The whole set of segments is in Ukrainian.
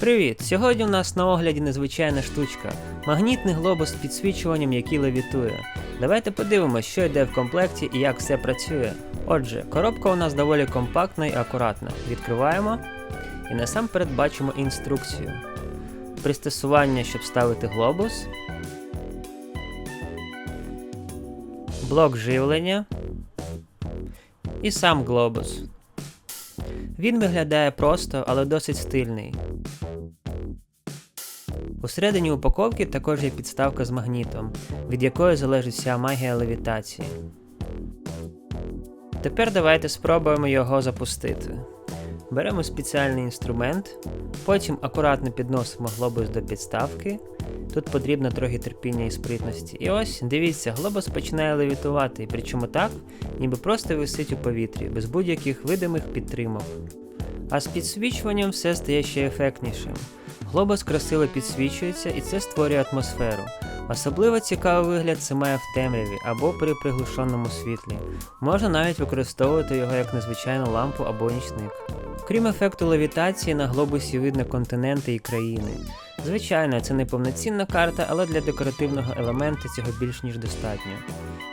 Привіт! Сьогодні у нас на огляді незвичайна штучка. Магнітний глобус з підсвічуванням, який левітує. Давайте подивимось, що йде в комплекті і як все працює. Отже, коробка у нас доволі компактна і акуратна. Відкриваємо і насамперед бачимо інструкцію. Пристосування, щоб ставити глобус. Блок живлення. І сам глобус. Він виглядає просто, але досить стильний. Усередині упаковки також є підставка з магнітом, від якої залежить вся магія левітації. Тепер давайте спробуємо його запустити. Беремо спеціальний інструмент, потім акуратно підносимо глобус до підставки. Тут потрібно трохи терпіння і спритності. І ось, дивіться, глобус починає левітувати, причому так, ніби просто висить у повітрі, без будь-яких видимих підтримок. А з підсвічуванням все стає ще ефектнішим. Глобус красиво підсвічується і це створює атмосферу. Особливо цікавий вигляд це має в темряві або при приглушеному світлі. Можна навіть використовувати його як незвичайну лампу або нічник. Крім ефекту левітації, на глобусі видно континенти і країни. Звичайно, це не повноцінна карта, але для декоративного елементу цього більш ніж достатньо.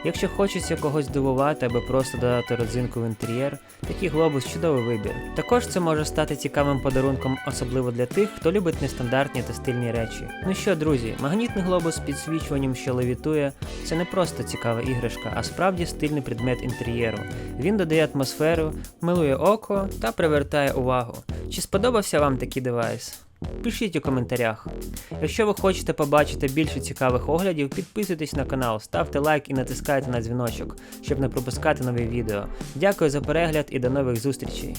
Якщо хочеться когось здивувати або просто додати родзинку в інтер'єр, такий глобус чудовий вибір. Також це може стати цікавим подарунком, особливо для тих, хто любить нестандартні та стильні речі. Ну що, друзі, магнітний глобус з підсвічуванням, що левітує, це не просто цікава іграшка, а справді стильний предмет інтер'єру. Він додає атмосферу, милує око та привертає увагу. Чи сподобався вам такий девайс? Пишіть у коментарях. Якщо ви хочете побачити більше цікавих оглядів, підписуйтесь на канал, ставте лайк і натискайте на дзвіночок, щоб не пропускати нові відео. Дякую за перегляд і до нових зустрічей.